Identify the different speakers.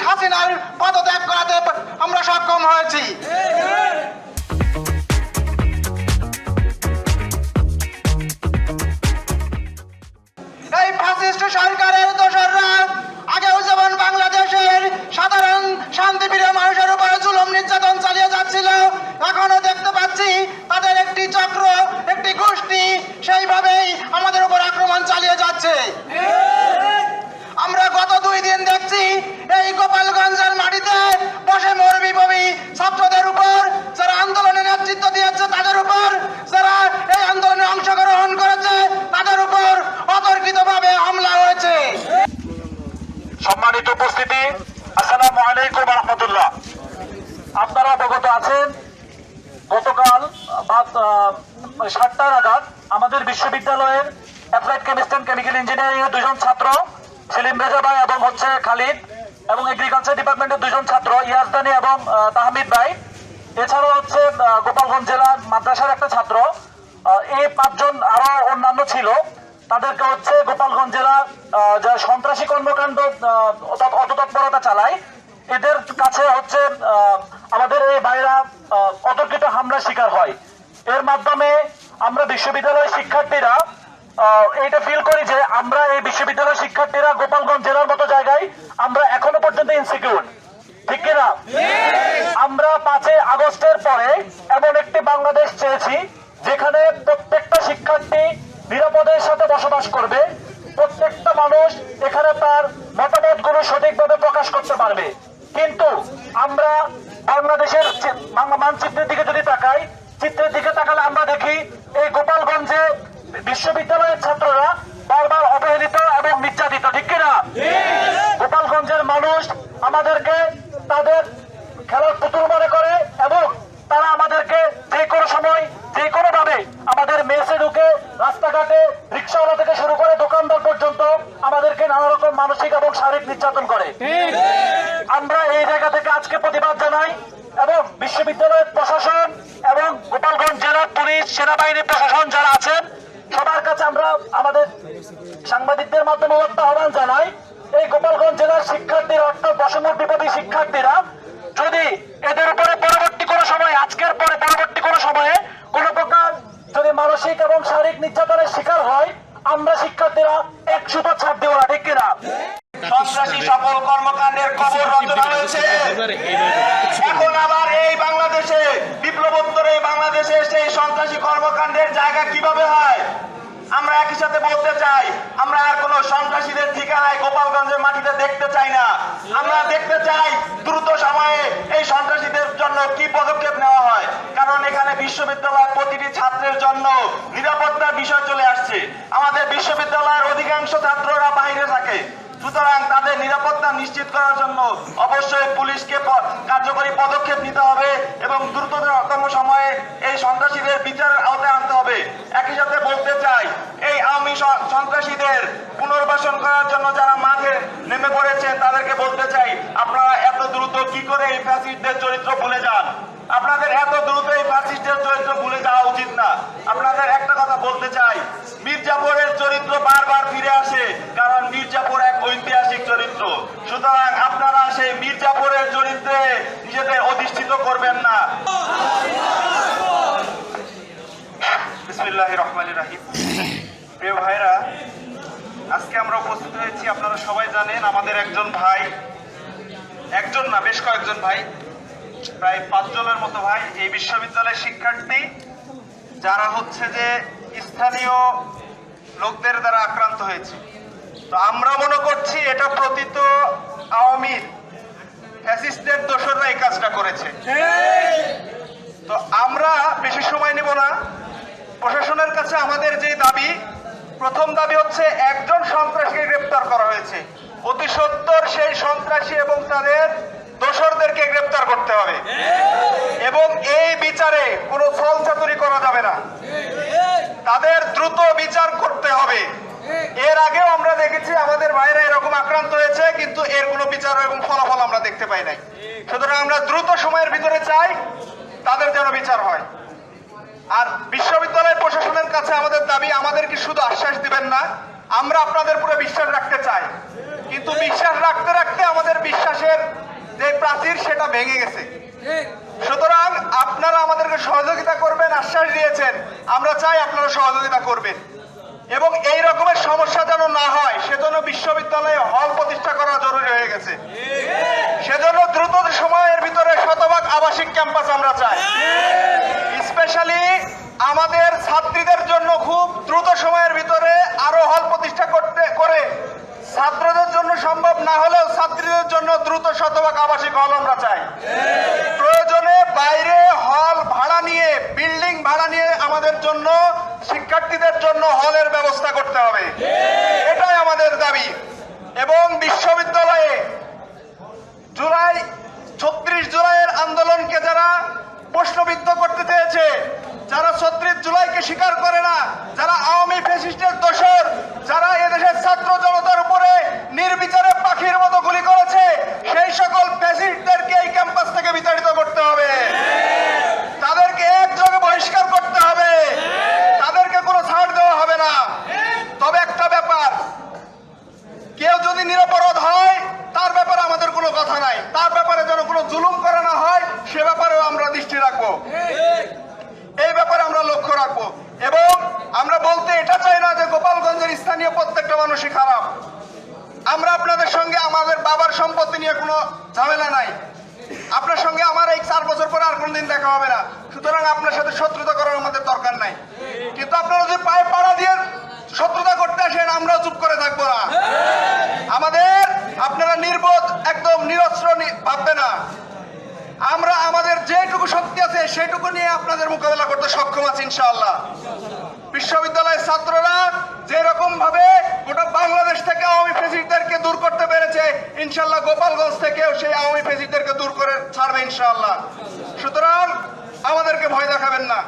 Speaker 1: জীবনের পদত্যাগ করাতে আমরা সক্ষম হয়েছি। এই ফ্যাসিস্ট সরকারের
Speaker 2: আলাইকুম রহমতুল্লাহ। আপনারা অবগত আছেন গতকাল সাতটা নাগাদ আমাদের বিশ্ববিদ্যালয়ের অ্যাপ্লাইড কেমিস্ট্রি কেমিক্যাল ইঞ্জিনিয়ারিং এর দুজন ছাত্র সেলিম রেজা ভাই এবং হচ্ছে খালিদ এবং এগ্রিকালচার ডিপার্টমেন্টের দুজন ছাত্র এবং তাহমিদ ভাই। এছাড়াও হচ্ছে গোপালগঞ্জ জেলার মাদ্রাসার একটা ছাত্র এই পাঁচজন আরও অন্যান্য ছিল। তাদেরকে হচ্ছে গোপালগঞ্জ জেলা যা সন্ত্রাসী কর্মকাণ্ড আহ, অত- অততৎপরতা চালায় এদের কাছে হচ্ছে আমাদের এই ভাইরা অতর্কিত হামলার শিকার হয়। এর মাধ্যমে আমরা বিশ্ববিদ্যালয়ের শিক্ষার্থীরা এইটা ফিল করি যে আমরা এই বিশ্ববিদ্যালয়ের শিক্ষার্থীরা গোপালগঞ্জ জেলার মতো জায়গায় আমরা এখনও পর্যন্ত ইনসিকিউর ঠিক কিনা? আমরা পাঁচই আগস্টের পরে এমন একটি বাংলাদেশ চেয়েছি, যেখানে প্রত্যেকটা শিক্ষার্থী নিরাপদের সাথে বসবাস করবে। প্রত্যেকটা মানুষ এখানে তার মতামতগুলো সঠিকভাবে প্রকাশ করতে পারবে। কিন্তু আমরা বাংলাদেশের মানচিত্রের দিকে যদি তাকাই চিত্রের দিকে তাকালে আমরা দেখি এই গোপালগঞ্জে বিশ্ববিদ্যালয়ের ছাত্ররা বারবার অবহেলিত এবং নির্যাতিত ঠিক কিনা? গোপালগঞ্জের মানুষ আমাদেরকে তাদের খেলার পুতুল মনে করে এবং তারা আমাদেরকে যে কোনো সময় যে কোনো ভাবে আমাদের মেসে ঢুকে রাস্তাঘাটে রিক্সাওয়ালা থেকে শুরু করে দোকানদার পর্যন্ত আমাদেরকে নানা রকম মানসিক এবং শারীরিক নির্যাতন করে। আমরা এই জায়গা থেকে আজকে প্রতিবাদ জানাই এবং বিশ্ববিদ্যালয়ের প্রশাসন এবং গোপালগঞ্জ জেলার পুলিশ সেনাবাহিনী প্রশাসন যারা আছেন সবার কাছে আমরা আমাদের সাংবাদিকদের মাধ্যমে আহ্বান জানাই। এই গোপালগঞ্জ জেলার শিক্ষার্থীরা অর্থাৎ দশমুখ বিপদী শিক্ষার্থীরা যদি এদের উপরে পরবর্তী কোনো সময় আজকের পরে পরবর্তী কোনো সময়ে কোনো প্রকার যদি মানসিক এবং শারীরিক নির্যাতনের শিকার হয় আমরা শিক্ষার্থীরা এক সুতো ছাড় দেবো না ঠিক কিনা
Speaker 1: সন্ত্রাসী সকল কর্মকাণ্ডের খবর রচনা হয়েছে এখন আবার এই বাংলাদেশে, বিপ্লবোত্তর এই বাংলাদেশে সেই সন্ত্রাসী কর্মকাণ্ডের জায়গা কীভাবে হয়? আমরা একই সাথে বলতে চাই, আমরা আর কোনো সন্ত্রাসীদের ঠিকানায় গোপালগঞ্জের মাটিতে দেখতে চাই না। আমরা দেখতে চাই দ্রুত সময়ে এই সন্ত্রাসীদের জন্য কি পদক্ষেপ নেওয়া হয়। কারণ এখানে বিশ্ববিদ্যালয়ের প্রতিটি ছাত্রের জন্য নিরাপত্তার বিষয় চলে আসছে। আমাদের বিশ্ববিদ্যালয়ের অধিকাংশ ছাত্ররা বাইরে থাকে। সুতরাং তাদের নিরাপত্তা নিশ্চিত করার জন্য অবশ্যই পুলিশকে কার্যকরী পদক্ষেপ নিতে হবে এবং দ্রুততম সময়ে এই সন্ত্রাসীদের বিচারের আওতায় আনতে হবে। একই সাথে বলতে চাই, এই আওয়ামী সন্ত্রাসীদের পুনর্বাসন করার জন্য যারা মাঠে নেমে পড়েছেন, তাদেরকে বলতে চাই, আপনারা এত দ্রুত কি করে এই ফ্যাসিস্টদের চরিত্র ভুলে যান? আপনাদের এত দ্রুত এই ফ্যাসিস্টের চরিত্র ভুলে যাওয়া উচিত না আপনাদের একটা কথা বলতে চাই মির্জাপুরের চরিত্র বারবার ফিরে আসে কারণ মির্জাপুর এক ঐতিহাসিক চরিত্র সুতরাং আপনারা সেই মির্জাপুরের চরিত্রে নিজেদের অধিষ্ঠিত করবেন না বিসমিল্লাহ রহমান রাহিম। প্রিয় ভাইরা আজকে আমরা উপস্থিত হয়েছি আপনারা সবাই জানেন আমাদের একজন ভাই একজন না বেশ কয়েকজন ভাই প্রায় পাঁচজনের মতো ভাই এই বিশ্ববিদ্যালয়ের শিক্ষার্থী যারা হচ্ছে যে স্থানীয় লোকদের দ্বারা আক্রান্ত হয়েছে। তো আমরা মনে করছি এটা প্রতীত আওয়ামী ফ্যাসিস্টের দোসররা এই কাজটা করেছে। তো আমরা বেশি সময় নেব না প্রশাসনের কাছে আমাদের যে দাবি, প্রথম দাবি হচ্ছে একজন সন্ত্রাসীকে গ্রেপ্তার করা হয়েছে। অতি সত্তর সেই সন্ত্রাসী এবং তাদের দোসরদেরকে গ্রেপ্তার করতে হবে। এবং এই বিচারে কোনো ফল চাতুরি করা যাবে না। তাদের দ্রুত বিচার করতে হবে। এর আগেও আমরা দেখেছি, আমাদের ভাইরা এরকম আক্রান্ত হয়েছে, কিন্তু এর কোনো বিচার এবং ফলাফল আমরা দেখতে পাই নাই। সুতরাং আমরা দ্রুত সময়ের ভিতরে চাই, তাদের যেন বিচার হয়। আর বিশ্ববিদ্যালয় প্রশাসনের কাছে আমাদের দাবি, আমাদেরকে শুধু আশ্বাস দিবেন না, আমরা আপনাদের পুরো বিশ্বাস রাখতে চাই। কিন্তু বিশ্বাস রাখতে রাখতে আমাদের বিশ্বাসের যে প্রাচীর, সেটা ভেঙে গেছে। সুতরাং আপনারা আমাদেরকে সহযোগিতা করবেন, আশ্বাস দিয়েছেন, আমরা চাই আপনারা সহযোগিতা করবেন। এবং এই রকমের সমস্যা যেন না হয়, সেজন্য বিশ্ববিদ্যালয়ে হল প্রতিষ্ঠা করা জরুরি হয়ে গেছে। সেজন্য দ্রুত সময়ের ভিতরে শতভাগ আবাসিক ক্যাম্পাস আমরা চাই। স্পেশালি আমাদের ছাত্রীদের জন্য খুব দ্রুত সময়ের ভিতরে আরও হল প্রতিষ্ঠা করতে, করে। ছাত্রদের জন্য সম্ভব না হলেও ছাত্রীদের জন্য দ্রুত শতভাগ আবাসিক হল আমরা চাই। প্রয়োজনে বাইরে হল ভাড়া নিয়ে, বিল্ডিং ভাড়া নিয়ে আমাদের জন্য, শিক্ষার্থীদের জন্য হলের ব্যবস্থা করতে হবে। এটাই আমাদের দাবি। এবং বিশ্ববিদ্যালয়ে জুলাই, ছত্রিশ জুলাইয়ের আন্দোলনকে যারা প্রশ্নবিদ্ধ করতে চেয়েছে। যারা ছত্রিশ জুলাইকে স্বীকার করে না, যারা আওয়ামী ফেসিস্টের দোষর, যারা এদেশের ছাত্র জনতার উপরে নির্বিচারে পাখির মতো গুলি করেছে সেই সকল ফেসিস্টদেরকে এই ক্যাম্পাস থেকে বিতাড়িত করতে হবে তাদেরকে একযোগে বহিষ্কার করতে হবে তাদেরকে কোনো ছাড় দেওয়া হবে না তবে একটা ব্যাপার কেউ যদি নিরাপরাধ হয় তার ব্যাপারে আমাদের কোনো কথা নাই তার ব্যাপারে যেন কোনো জুলুম করা না হয় সে ব্যাপারেও আমরা দৃষ্টি রাখব এই ব্যাপারে আমরা লক্ষ্য রাখব। এবং আমরা বলতে এটা চাই না যে গোপালগঞ্জের স্থানীয় প্রত্যেকটা মানুষই খারাপ। আমরা আপনাদের সঙ্গে আমাদের বাবার সম্পত্তি নিয়ে কোনো ঝামেলা নাই। আপনার সঙ্গে আমার এই চার বছর পরে আর কোনদিন দেখা হবে না। সুতরাং আপনার সাথে শত্রুতা করার আমাদের দরকার নাই। কিন্তু আপনারা যদি পায়ে পাড়া দিয়ে শত্রুতা করতে আসেন, আমরাও চুপ করে থাকব না। আমাদের আপনারা নির্বোধ, একদম নিরস্ত্র ভাববে না। আমরা আমাদের যেটুকু শক্তি আছে, সেটুকু নিয়ে আপনাদের মোকাবেলা করতে সক্ষম আছি, ইনশাআল্লাহ। বিশ্ববিদ্যালয়ের ছাত্ররা যেরকম ভাবে গোটা বাংলাদেশ থেকে আওয়ামী ফেসিটদেরকে দূর করতে পেরেছে ইনশাল্লাহ গোপালগঞ্জ থেকেও সেই আওয়ামী ফেসিটদেরকে দূর করে ছাড়বে, ইনশাআল্লাহ। সুতরাং আমাদেরকে ভয় দেখাবেন না।